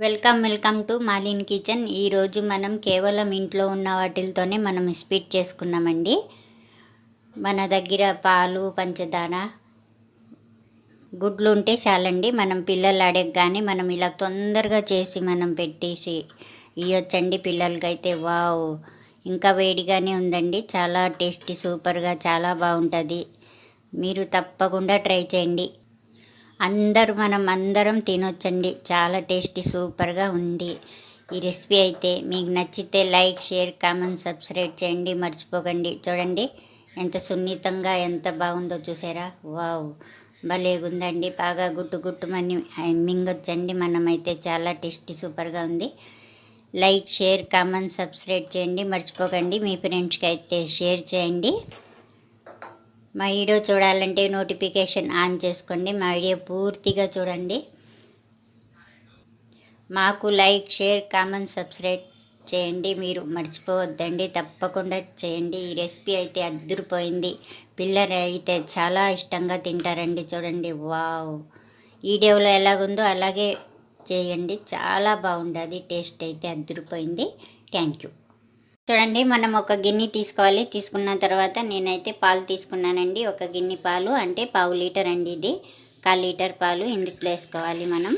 Welcome welcome to మాలిన్ kitchen. ఈరోజు మనం కేవలం ఇంట్లో ఉన్న వాటిలతోనే మనం స్వీట్ చేసుకున్నామండి. మన దగ్గర పాలు పంచదార గుడ్లు ఉంటే చాలండి. మనం పిల్లలు అడగగానే మనం ఇలా తొందరగా చేసి మనం పెట్టేసి ఇవ్వచ్చండి పిల్లలకైతే. వావ్! ఇంకా వేడిగానే ఉందండి. చాలా టేస్టీ సూపర్గా చాలా బాగుంటుంది. మీరు తప్పకుండా ట్రై చేయండి. అందరూ మనం అందరం తినొచ్చండి. చాలా టేస్టీ సూపర్గా ఉంది. ఈ రెసిపీ అయితే మీకు నచ్చితే లైక్ షేర్ కామెంట్ సబ్స్క్రైబ్ చేయండి. మర్చిపోకండి. చూడండి ఎంత సున్నితంగా ఎంత బాగుందో చూసారా? వావ్! భలేగుందండి బాగా గుట్టు గుట్టుమని మింగొచ్చండి. మనమైతే చాలా టేస్టీ సూపర్గా ఉంది. లైక్ షేర్ కామెంట్ సబ్స్క్రైబ్ చేయండి. మర్చిపోకండి. మీ ఫ్రెండ్స్కి అయితే షేర్ చేయండి. మా వీడియో చూడాలంటే నోటిఫికేషన్ ఆన్ చేసుకోండి. మా వీడియో పూర్తిగా చూడండి. మాకు లైక్ షేర్ కామెంట్ సబ్స్క్రైబ్ చేయండి. మీరు మర్చిపోవద్దండి. తప్పకుండా చేయండి. ఈ రెసిపీ అయితే అద్దరిపోయింది. పిల్లలు అయితే చాలా ఇష్టంగా తింటారండి. చూడండి. వావ్! వీడియోలో ఎలాగుందో అలాగే చేయండి. చాలా బాగుంటుంది టేస్ట్ అయితే అద్దరిపోయింది. Thank you. చూడండి మనం ఒక గిన్నె తీసుకోవాలి. తీసుకున్న తర్వాత నేనైతే పాలు తీసుకున్నానండి. ఒక గిన్నె పాలు అంటే పావు లీటర్ అండి ఇది. కాల్ లీటర్ పాలు ఇందులో వేసుకోవాలి మనం.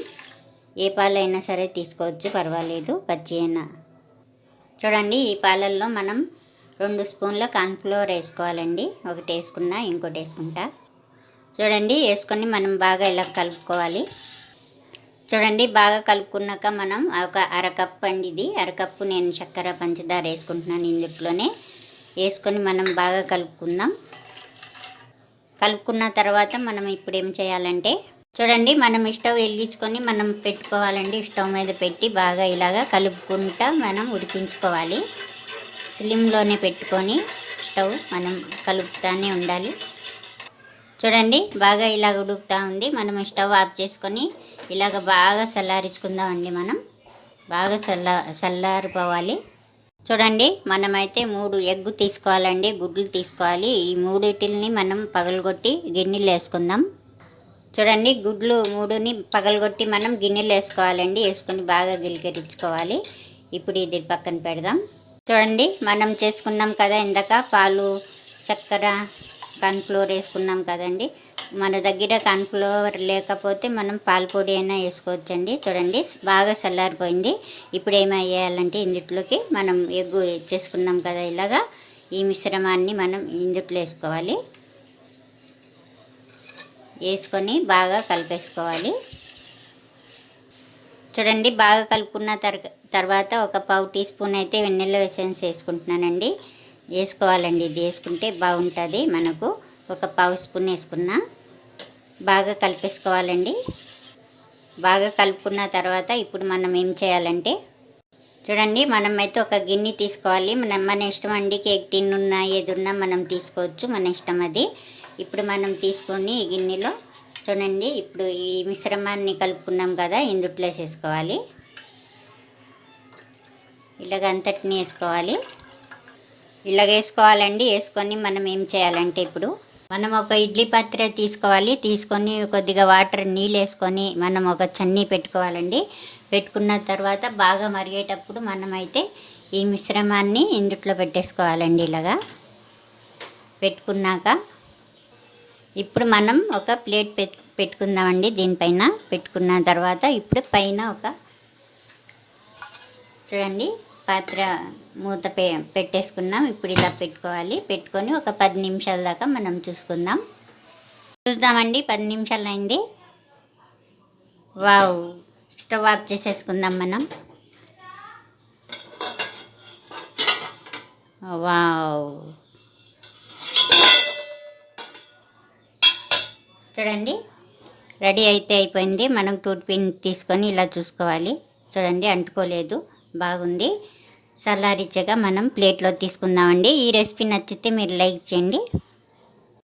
ఏ పాలు అయినా సరే తీసుకోవచ్చు పర్వాలేదు పచ్చి అయినా. చూడండి ఈ పాలల్లో మనం రెండు స్పూన్ల కార్న్ఫ్లోర్ వేసుకోవాలండి. ఒకటి వేసుకున్నా ఇంకోటి వేసుకుంటా. చూడండి వేసుకొని మనం బాగా ఇలా కలుపుకోవాలి. చూడండి బాగా కలుపుకున్నాక మనం ఒక అరకప్పు అండి ఇది. అరకప్పు నేను చక్కెర పంచదార వేసుకుంటున్నాను ఇందులోనే వేసుకొని మనం బాగా కలుపుకుందాం. కలుపుకున్న తర్వాత మనం ఇప్పుడు ఏం చేయాలంటే చూడండి మనం స్టవ్ వెలిగించుకొని మనం పెట్టుకోవాలండి. స్టవ్ మీద పెట్టి బాగా ఇలాగా కలుపుకుంటా మనం ఉడికించుకోవాలి. స్లిమ్లోనే పెట్టుకొని స్టవ్ మనం కలుపుతానే ఉండాలి. చూడండి బాగా ఇలాగ ఉడుకుతూ ఉంది. మనం స్టవ్ ఆఫ్ చేసుకొని ఇలాగ బాగా చల్లారించుకుందామండి మనం. బాగా చల్ల చల్లారిపోవాలి. చూడండి మనమైతే మూడు ఎగ్ తీసుకోవాలండి గుడ్లు తీసుకోవాలి. ఈ మూడిటిని మనం పగలగొట్టి గిన్నెలు వేసుకుందాం చూడండి గుడ్లు మూడుని పగలగొట్టి మనం గిన్నెలు వేసుకోవాలండి వేసుకొని బాగా గిలికరించుకోవాలి ఇప్పుడు ఇది పక్కన పెడదాం. చూడండి మనం చేసుకున్నాం కదా ఇందాక పాలు చక్కెర కార్న్ఫ్లోర్ వేసుకున్నాం కదండి. మన దగ్గర కార్న్ఫ్లోర్ లేకపోతే మనం పాల పొడి అయినా వేసుకోవచ్చండి. చూడండి బాగా చల్లారిపోయింది. ఇప్పుడు ఏమయ్యాలంటే ఇందుట్లోకి మనం ఎగ్గు చేసుకున్నాం కదా ఇలాగా. ఈ మిశ్రమాన్ని మనం ఇందుట్లో వేసుకోవాలి. వేసుకొని బాగా కలిపేసుకోవాలి. చూడండి బాగా కలుపుకున్న తర్వాత ఒక పావు టీ స్పూన్ అయితే వెన్నెల వేసేసి వేసుకుంటున్నానండి. వేసుకోవాలండి. ఇది వేసుకుంటే బాగుంటుంది. మనకు ఒక పావు స్పూన్ వేసుకున్నా బాగా కలిపేసుకోవాలండి. బాగా కలుపుకున్న తర్వాత ఇప్పుడు మనం ఏం చేయాలంటే చూడండి మనం అయితే ఒక గిన్నె తీసుకోవాలి. మనం మన ఇష్టం అండి కేక్ తిన్నున్నా ఏదున్నా మనం తీసుకోవచ్చు. మన ఇష్టం అది. ఇప్పుడు మనం తీసుకొని ఈ గిన్నెలో చూడండి ఇప్పుడు ఈ మిశ్రమాన్ని కలుపుకున్నాం కదా ఇందుట్లో వేసేసుకోవాలి. ఇలాగ అంతటిని వేసుకోవాలి. ఇలాగ వేసుకోవాలండి వేసుకొని మనం ఏం చేయాలంటే ఇప్పుడు మనం ఒక ఇడ్లీ పాత్ర తీసుకోవాలి తీసుకొని కొద్దిగా వాటర్ నీళ్ళు వేసుకొని మనం ఒక చన్నీ పెట్టుకోవాలండి. పెట్టుకున్న తర్వాత బాగా మరిగేటప్పుడు మనమైతే ఈ మిశ్రమాన్ని ఇందుట్లో పెట్టేసుకోవాలండి ఇలాగా. పెట్టుకున్నాక ఇప్పుడు మనం ఒక ప్లేట్ పెట్టుకుందామండి దీనిపైన. పెట్టుకున్న తర్వాత ఇప్పుడు పైన ఒక చూడండి పాత్ర మూత పె పెట్టేసుకున్నాం. ఇప్పుడు ఇలా పెట్టుకోవాలి. పెట్టుకొని ఒక పది నిమిషాల దాకా మనం చూసుకుందాం. చూద్దామండి. పది నిమిషాలు అయింది వావ్! స్టవ్ ఆఫ్ చేసేసుకుందాం మనం. వావ్! చూడండి. రెడీ అయితే అయిపోయింది. మనం టూత్ పిన్ తీసుకొని ఇలా చూసుకోవాలి. చూడండి అంటుకోలేదు. బాగుంది. సల్లారిచ్చగా మనం ప్లేట్లో తీసుకుందామండి. ఈ రెసిపీ నచ్చితే మీరు లైక్ చేయండి.